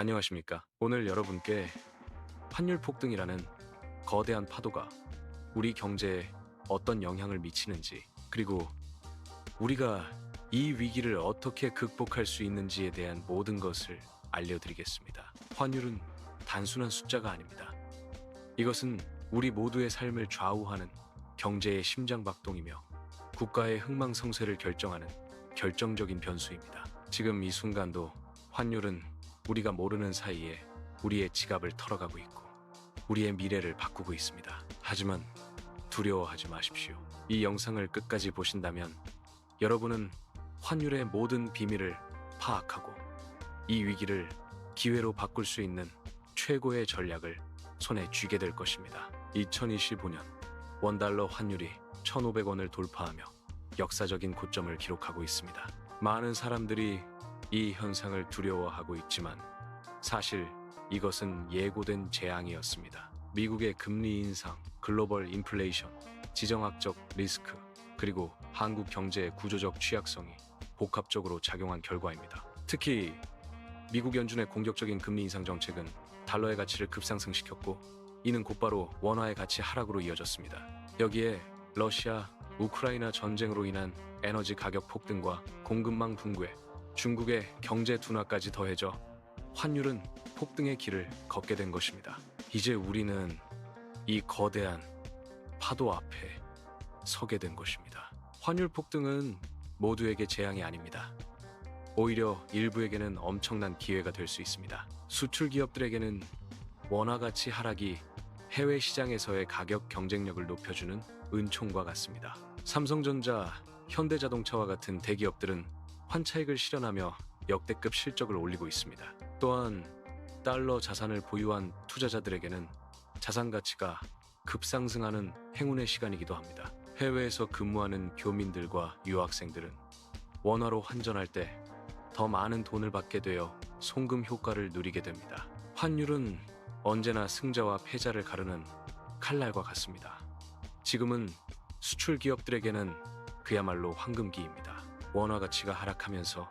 안녕하십니까. 오늘 여러분께 환율 폭등이라는 거대한 파도가 우리 경제에 어떤 영향을 미치는지, 그리고 우리가 이 위기를 어떻게 극복할 수 있는지에 대한 모든 것을 알려드리겠습니다. 환율은 단순한 숫자가 아닙니다. 이것은 우리 모두의 삶을 좌우하는 경제의 심장박동이며 국가의 흥망성쇠를 결정하는 결정적인 변수입니다. 지금 이 순간도 환율은 우리가 모르는 사이에 우리의 지갑을 털어가고 있고 우리의 미래를 바꾸고 있습니다. 하지만 두려워하지 마십시오. 이 영상을 끝까지 보신다면 여러분은 환율의 모든 비밀을 파악하고 이 위기를 기회로 바꿀 수 있는 최고의 전략을 손에 쥐게 될 것입니다. 2025년 원달러 환율이 1,500원을 돌파하며 역사적인 고점을 기록하고 있습니다. 많은 사람들이 이 현상을 두려워하고 있지만 사실 이것은 예고된 재앙이었습니다. 미국의 금리 인상, 글로벌 인플레이션, 지정학적 리스크, 그리고 한국 경제의 구조적 취약성이 복합적으로 작용한 결과입니다. 특히 미국 연준의 공격적인 금리 인상 정책은 달러의 가치를 급상승시켰고 이는 곧바로 원화의 가치 하락으로 이어졌습니다. 여기에 러시아, 우크라이나 전쟁으로 인한 에너지 가격 폭등과 공급망 붕괴, 중국의 경제 둔화까지 더해져 환율은 폭등의 길을 걷게 된 것입니다. 이제 우리는 이 거대한 파도 앞에 서게 된 것입니다. 환율 폭등은 모두에게 재앙이 아닙니다. 오히려 일부에게는 엄청난 기회가 될 수 있습니다. 수출 기업들에게는 원화 가치 하락이 해외 시장에서의 가격 경쟁력을 높여주는 은총과 같습니다. 삼성전자, 현대자동차와 같은 대기업들은 환차익을 실현하며 역대급 실적을 올리고 있습니다. 또한 달러 자산을 보유한 투자자들에게는 자산 가치가 급상승하는 행운의 시간이기도 합니다. 해외에서 근무하는 교민들과 유학생들은 원화로 환전할 때 더 많은 돈을 받게 되어 송금 효과를 누리게 됩니다. 환율은 언제나 승자와 패자를 가르는 칼날과 같습니다. 지금은 수출 기업들에게는 그야말로 황금기입니다. 원화 가치가 하락하면서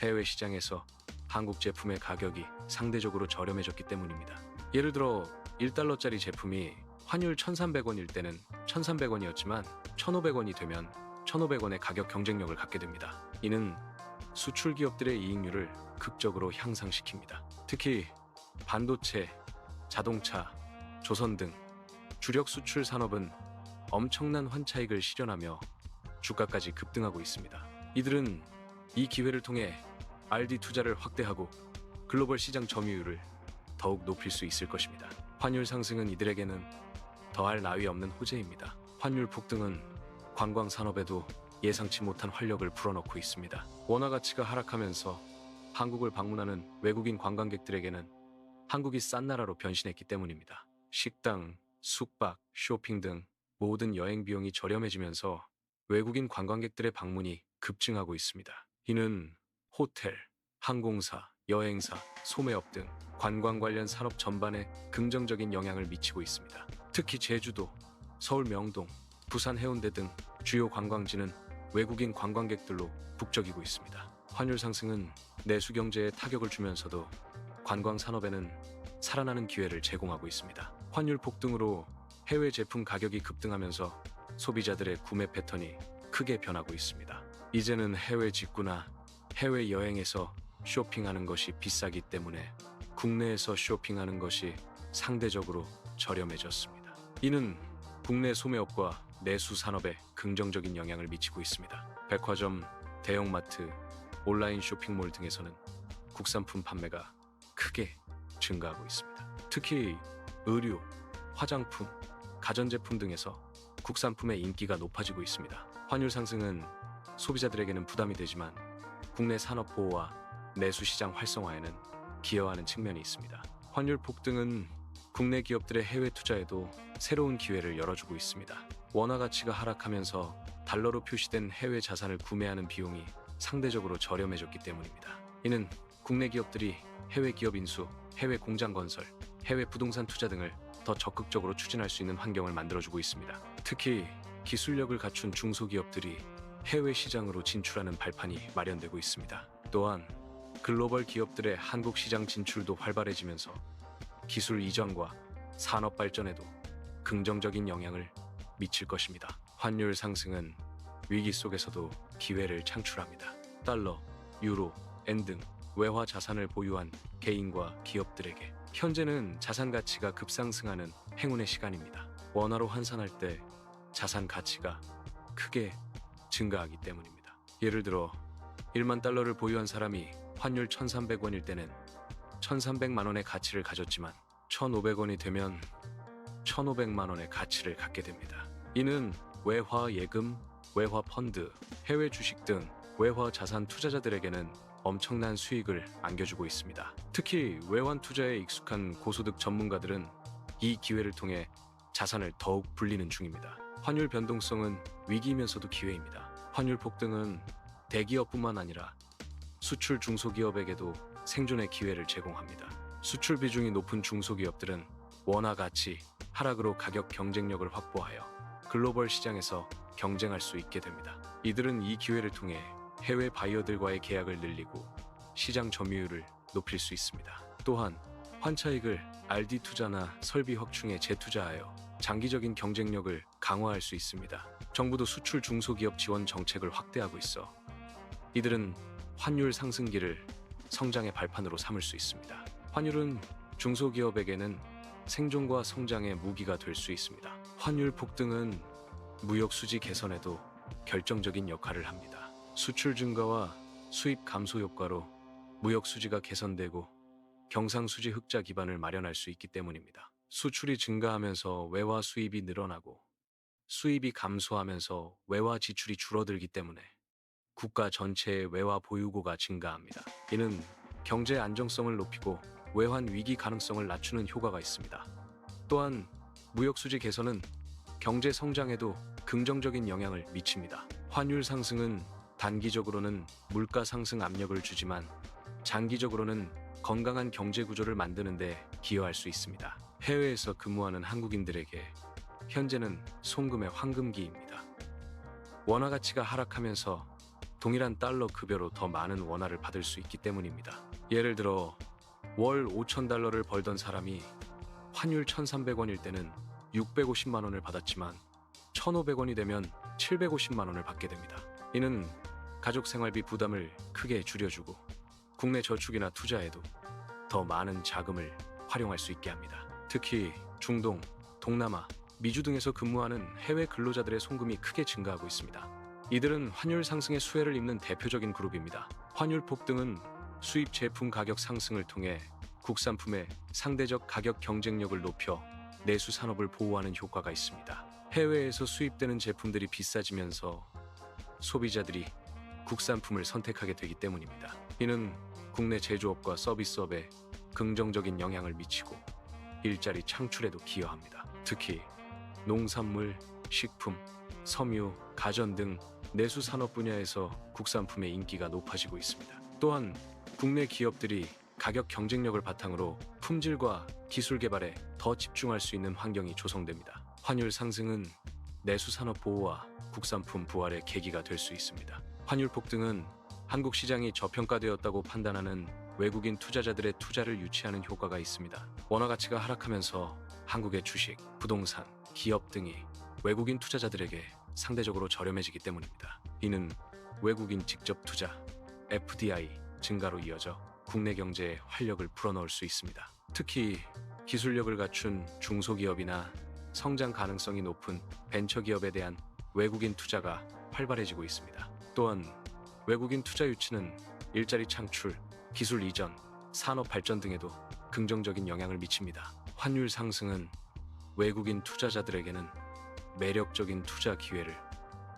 해외 시장에서 한국 제품의 가격이 상대적으로 저렴해졌기 때문입니다. 예를 들어 1달러짜리 제품이 환율 1,300원일 때는 1,300원이었지만 1,500원이 되면 1,500원의 가격 경쟁력을 갖게 됩니다. 이는 수출 기업들의 이익률을 극적으로 향상시킵니다. 특히 반도체, 자동차, 조선 등 주력 수출 산업은 엄청난 환차익을 실현하며 주가까지 급등하고 있습니다. 이들은 이 기회를 통해 RD 투자를 확대하고 글로벌 시장 점유율을 더욱 높일 수 있을 것입니다. 환율 상승은 이들에게는 더할 나위 없는 호재입니다. 환율 폭등은 관광 산업에도 예상치 못한 활력을 불어넣고 있습니다. 원화 가치가 하락하면서 한국을 방문하는 외국인 관광객들에게는 한국이 싼 나라로 변신했기 때문입니다. 식당, 숙박, 쇼핑 등 모든 여행 비용이 저렴해지면서 외국인 관광객들의 방문이 급증하고 있습니다. 이는 호텔, 항공사, 여행사, 소매업 등 관광 관련 산업 전반에 긍정적인 영향을 미치고 있습니다. 특히 제주도, 서울 명동, 부산 해운대 등 주요 관광지는 외국인 관광객들로 북적이고 있습니다. 환율 상승은 내수 경제에 타격을 주면서도 관광 산업에는 살아나는 기회를 제공하고 있습니다. 환율 폭등으로 해외 제품 가격이 급등하면서 소비자들의 구매 패턴이 크게 변하고 있습니다. 이제는 해외 직구나 해외 여행에서 쇼핑하는 것이 비싸기 때문에 국내에서 쇼핑하는 것이 상대적으로 저렴해졌습니다. 이는 국내 소매업과 내수 산업에 긍정적인 영향을 미치고 있습니다. 백화점, 대형마트, 온라인 쇼핑몰 등에서는 국산품 판매가 크게 증가하고 있습니다. 특히 의류, 화장품, 가전제품 등에서 국산품의 인기가 높아지고 있습니다. 환율 상승은 소비자들에게는 부담이 되지만 국내 산업 보호와 내수 시장 활성화에는 기여하는 측면이 있습니다. 환율 폭등은 국내 기업들의 해외 투자에도 새로운 기회를 열어주고 있습니다. 원화 가치가 하락하면서 달러로 표시된 해외 자산을 구매하는 비용이 상대적으로 저렴해졌기 때문입니다. 이는 국내 기업들이 해외 기업 인수, 해외 공장 건설, 해외 부동산 투자 등을 더 적극적으로 추진할 수 있는 환경을 만들어주고 있습니다. 특히 기술력을 갖춘 중소기업들이 해외 시장으로 진출하는 발판이 마련되고 있습니다. 또한 글로벌 기업들의 한국 시장 진출도 활발해지면서 기술 이전과 산업 발전에도 긍정적인 영향을 미칠 것입니다. 환율 상승은 위기 속에서도 기회를 창출합니다. 달러, 유로, 엔 등 외화 자산을 보유한 개인과 기업들에게 현재는 자산 가치가 급상승하는 행운의 시간입니다. 원화로 환산할 때 자산 가치가 크게 증가하기 때문입니다. 예를 들어 1만 달러를 보유한 사람이 환율 1,300원일 때는 1,300만 원의 가치를 가졌지만 1,500원이 되면 1,500만 원의 가치를 갖게 됩니다. 이는 외화 예금, 외화 펀드, 해외 주식 등 외화 자산 투자자들에게는 엄청난 수익을 안겨주고 있습니다. 특히 외환 투자에 익숙한 고소득 전문가들은 이 기회를 통해 자산을 더욱 불리는 중입니다. 환율 변동성은 위기이면서도 기회입니다. 환율 폭등은 대기업뿐만 아니라 수출 중소기업에게도 생존의 기회를 제공합니다. 수출 비중이 높은 중소기업들은 원화 가치 하락으로 가격 경쟁력을 확보하여 글로벌 시장에서 경쟁할 수 있게 됩니다. 이들은 이 기회를 통해 해외 바이어들과의 계약을 늘리고 시장 점유율을 높일 수 있습니다. 또한 환차익을 RD 투자나 설비 확충에 재투자하여 장기적인 경쟁력을 강화할 수 있습니다. 정부도 수출 중소기업 지원 정책을 확대하고 있어 이들은 환율 상승기를 성장의 발판으로 삼을 수 있습니다. 환율은 중소기업에게는 생존과 성장의 무기가 될 수 있습니다. 환율 폭등은 무역 수지 개선에도 결정적인 역할을 합니다. 수출 증가와 수입 감소 효과로 무역 수지가 개선되고 경상수지 흑자 기반을 마련할 수 있기 때문입니다. 수출이 증가하면서 외화 수입이 늘어나고 수입이 감소하면서 외화 지출이 줄어들기 때문에 국가 전체의 외화 보유고가 증가합니다. 이는 경제 안정성을 높이고 외환 위기 가능성을 낮추는 효과가 있습니다. 또한 무역 수지 개선은 경제 성장에도 긍정적인 영향을 미칩니다. 환율 상승은 단기적으로는 물가 상승 압력을 주지만 장기적으로는 건강한 경제 구조를 만드는데 기여할 수 있습니다. 해외에서 근무하는 한국인들에게 현재는 송금의 황금기입니다. 원화 가치가 하락하면서 동일한 달러 급여로 더 많은 원화를 받을 수 있기 때문입니다. 예를 들어 월 5천 달러를 벌던 사람이 환율 1,300원일 때는 650만 원을 받았지만 1,500원이 되면 750만 원을 받게 됩니다. 이는 가족 생활비 부담을 크게 줄여주고 국내 저축이나 투자에도 더 많은 자금을 활용할 수 있게 합니다. 특히 중동, 동남아, 미주 등에서 근무하는 해외 근로자들의 송금이 크게 증가하고 있습니다. 이들은 환율 상승의 수혜를 입는 대표적인 그룹입니다. 환율 폭등은 수입 제품 가격 상승을 통해 국산품의 상대적 가격 경쟁력을 높여 내수 산업을 보호하는 효과가 있습니다. 해외에서 수입되는 제품들이 비싸지면서 소비자들이 국산품을 선택하게 되기 때문입니다. 이는 국내 제조업과 서비스업에 긍정적인 영향을 미치고 일자리 창출에도 기여합니다. 특히 농산물, 식품, 섬유, 가전 등 내수 산업 분야에서 국산품의 인기가 높아지고 있습니다. 또한 국내 기업들이 가격 경쟁력을 바탕으로 품질과 기술 개발에 더 집중할 수 있는 환경이 조성됩니다. 환율 상승은 내수 산업 보호와 국산품 부활의 계기가 될 수 있습니다. 환율 폭등은 한국 시장이 저평가되었다고 판단하는 외국인 투자자들의 투자를 유치하는 효과가 있습니다. 원화 가치가 하락하면서 한국의 주식, 부동산, 기업 등이 외국인 투자자들에게 상대적으로 저렴해지기 때문입니다. 이는 외국인 직접 투자, FDI 증가로 이어져 국내 경제에 활력을 불어넣을 수 있습니다. 특히 기술력을 갖춘 중소기업이나 성장 가능성이 높은 벤처기업에 대한 외국인 투자가 활발해지고 있습니다. 또한 외국인 투자 유치는 일자리 창출, 기술 이전, 산업 발전 등에도 긍정적인 영향을 미칩니다. 환율 상승은 외국인 투자자들에게는 매력적인 투자 기회를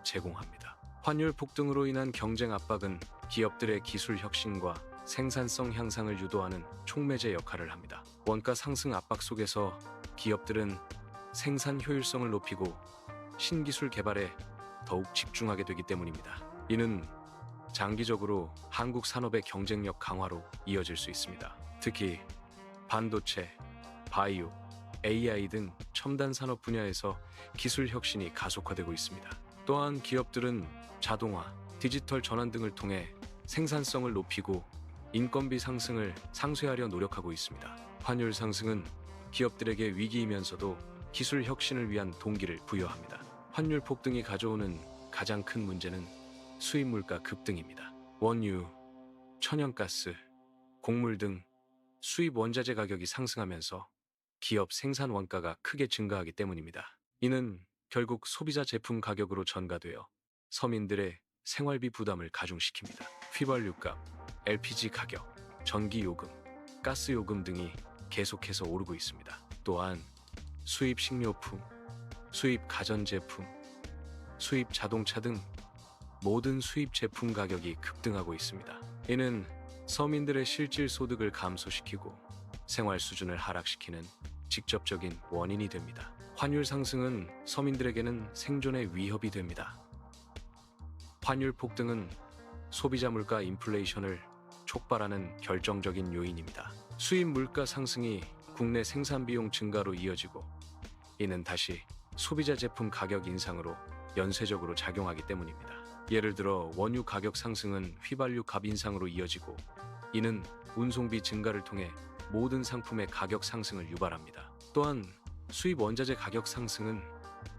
제공합니다. 환율 폭등으로 인한 경쟁 압박은 기업들의 기술 혁신과 생산성 향상을 유도하는 촉매제 역할을 합니다. 원가 상승 압박 속에서 기업들은 생산 효율성을 높이고 신기술 개발에 더욱 집중하게 되기 때문입니다. 이는 장기적으로 한국 산업의 경쟁력 강화로 이어질 수 있습니다. 특히 반도체, 바이오, AI 등 첨단 산업 분야에서 기술 혁신이 가속화되고 있습니다. 또한 기업들은 자동화, 디지털 전환 등을 통해 생산성을 높이고 인건비 상승을 상쇄하려 노력하고 있습니다. 환율 상승은 기업들에게 위기이면서도 기술 혁신을 위한 동기를 부여합니다. 환율 폭등이 가져오는 가장 큰 문제는 수입 물가 급등입니다. 원유, 천연가스, 곡물 등 수입 원자재 가격이 상승하면서 기업 생산 원가가 크게 증가하기 때문입니다. 이는 결국 소비자 제품 가격으로 전가되어 서민들의 생활비 부담을 가중시킵니다. 휘발유값, LPG 가격, 전기 요금, 가스 요금 등이 계속해서 오르고 있습니다. 또한 수입 식료품, 수입 가전제품, 수입 자동차 등 모든 수입 제품 가격이 급등하고 있습니다. 이는 서민들의 실질 소득을 감소시키고 생활 수준을 하락시키는 직접적인 원인이 됩니다. 환율 상승은 서민들에게는 생존의 위협이 됩니다. 환율 폭등은 소비자 물가 인플레이션을 촉발하는 결정적인 요인입니다. 수입 물가 상승이 국내 생산 비용 증가로 이어지고 이는 다시 소비자 제품 가격 인상으로 연쇄적으로 작용하기 때문입니다. 예를 들어 원유 가격 상승은 휘발유 값 인상으로 이어지고 이는 운송비 증가를 통해 모든 상품의 가격 상승을 유발합니다. 또한 수입 원자재 가격 상승은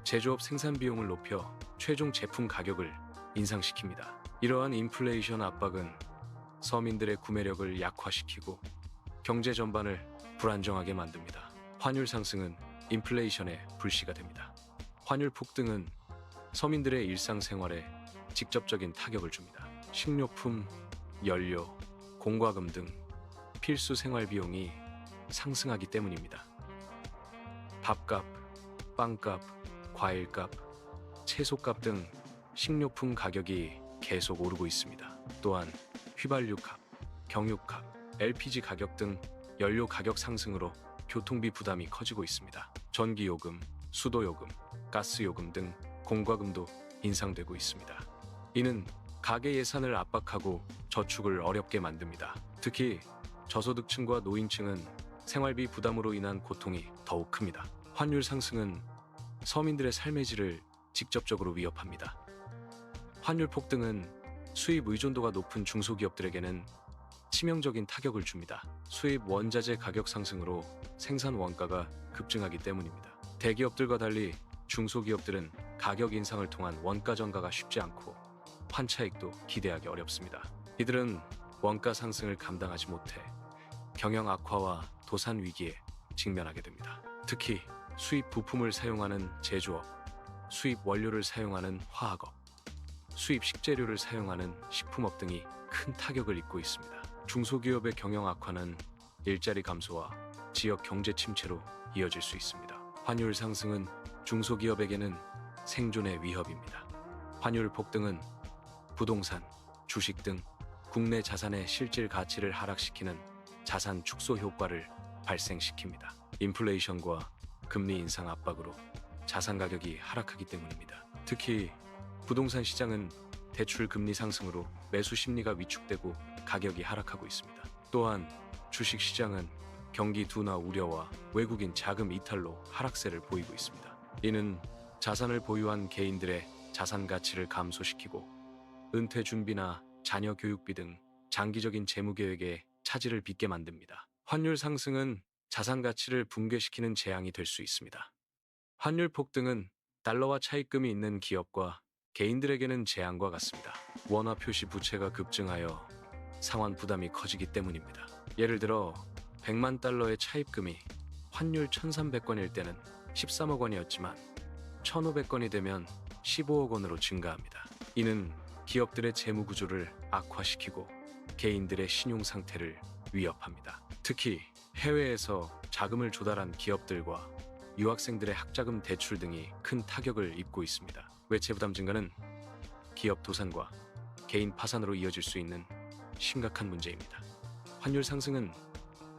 제조업 생산 비용을 높여 최종 제품 가격을 인상시킵니다. 이러한 인플레이션 압박은 서민들의 구매력을 약화시키고 경제 전반을 불안정하게 만듭니다. 환율 상승은 인플레이션의 불씨가 됩니다. 환율 폭등은 서민들의 일상생활에 직접적인 타격을 줍니다. 식료품, 연료, 공과금 등 필수 생활 비용이 상승하기 때문입니다. 밥값, 빵값, 과일값, 채소값 등 식료품 가격이 계속 오르고 있습니다. 또한 휘발유값, 경유값, LPG 가격 등 연료 가격 상승으로 교통비 부담이 커지고 있습니다. 전기요금, 수도요금, 가스요금 등 공과금도 인상되고 있습니다. 이는 가계 예산을 압박하고 저축을 어렵게 만듭니다. 특히 저소득층과 노인층은 생활비 부담으로 인한 고통이 더욱 큽니다. 환율 상승은 서민들의 삶의 질을 직접적으로 위협합니다. 환율 폭등은 수입 의존도가 높은 중소기업들에게는 치명적인 타격을 줍니다. 수입 원자재 가격 상승으로 생산 원가가 급증하기 때문입니다. 대기업들과 달리 중소기업들은 가격 인상을 통한 원가 전가가 쉽지 않고 환차익도 기대하기 어렵습니다. 이들은 원가 상승을 감당하지 못해 경영 악화와 도산 위기에 직면하게 됩니다. 특히 수입 부품을 사용하는 제조업, 수입 원료를 사용하는 화학업, 수입 식재료를 사용하는 식품업 등이 큰 타격을 입고 있습니다. 중소기업의 경영 악화는 일자리 감소와 지역 경제 침체로 이어질 수 있습니다. 환율 상승은 중소기업에게는 생존의 위협입니다. 환율 폭등은 부동산, 주식 등 국내 자산의 실질 가치를 하락시키는 자산 축소 효과를 발생시킵니다. 인플레이션과 금리 인상 압박으로 자산 가격이 하락하기 때문입니다. 특히 부동산 시장은 대출 금리 상승으로 매수 심리가 위축되고 가격이 하락하고 있습니다. 또한 주식 시장은 경기 둔화 우려와 외국인 자금 이탈로 하락세를 보이고 있습니다. 이는 자산을 보유한 개인들의 자산 가치를 감소시키고 은퇴 준비나 자녀 교육비 등 장기적인 재무 계획에 차질을 빚게 만듭니다. 환율 상승은 자산 가치를 붕괴시키는 재앙이 될 수 있습니다. 환율 폭등은 달러와 차입금이 있는 기업과 개인들에게는 재앙과 같습니다. 원화 표시 부채가 급증하여 상환 부담이 커지기 때문입니다. 예를 들어 100만 달러의 차입금이 환율 1,300원일 때는 13억 원이었지만 1,500원이 되면 15억 원으로 증가합니다. 이는 기업들의 재무 구조를 악화시키고 개인들의 신용 상태를 위협합니다. 특히 해외에서 자금을 조달한 기업들과 유학생들의 학자금 대출 등이 큰 타격을 입고 있습니다. 외채 부담 증가는 기업 도산과 개인 파산으로 이어질 수 있는 심각한 문제입니다. 환율 상승은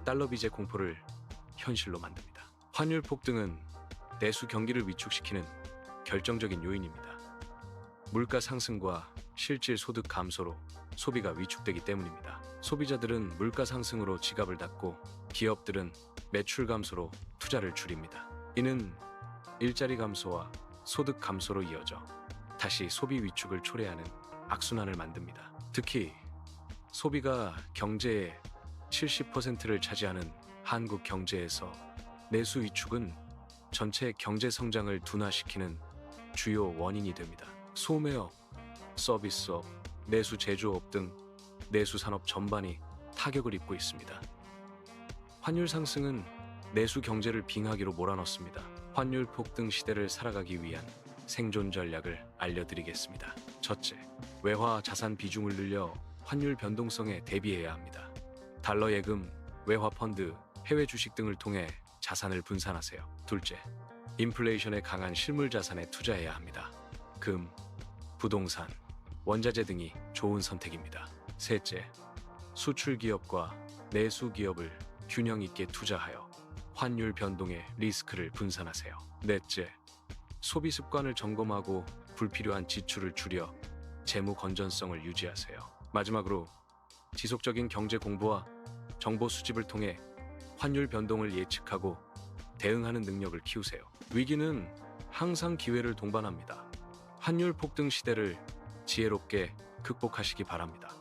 달러 비제 공포를 현실로 만듭니다. 환율 폭등은 내수 경기를 위축시키는 결정적인 요인입니다. 물가 상승과 실질 소득 감소로 소비가 위축되기 때문입니다. 소비자들은 물가 상승으로 지갑을 닫고 기업들은 매출 감소로 투자를 줄입니다. 이는 일자리 감소와 소득 감소로 이어져 다시 소비 위축을 초래하는 악순환을 만듭니다. 특히 소비가 경제의 70%를 차지하는 한국 경제에서 내수 위축은 전체 경제 성장을 둔화시키는 주요 원인이 됩니다. 소매업, 서비스업, 내수 제조업 등 내수 산업 전반이 타격을 입고 있습니다. 환율 상승은 내수 경제를 빙하기로 몰아넣습니다. 환율 폭등 시대를 살아가기 위한 생존 전략을 알려드리겠습니다. 첫째, 외화 자산 비중을 늘려 환율 변동성에 대비해야 합니다. 달러 예금, 외화 펀드, 해외 주식 등을 통해 자산을 분산하세요. 둘째, 인플레이션에 강한 실물 자산에 투자해야 합니다. 금, 부동산, 원자재 등이 좋은 선택입니다. 셋째, 수출 기업과 내수 기업을 균형 있게 투자하여 환율 변동의 리스크를 분산하세요. 넷째, 소비 습관을 점검하고 불필요한 지출을 줄여 재무 건전성을 유지하세요. 마지막으로 지속적인 경제 공부와 정보 수집을 통해 환율 변동을 예측하고 대응하는 능력을 키우세요. 위기는 항상 기회를 동반합니다. 환율 폭등 시대를 지혜롭게 극복하시기 바랍니다.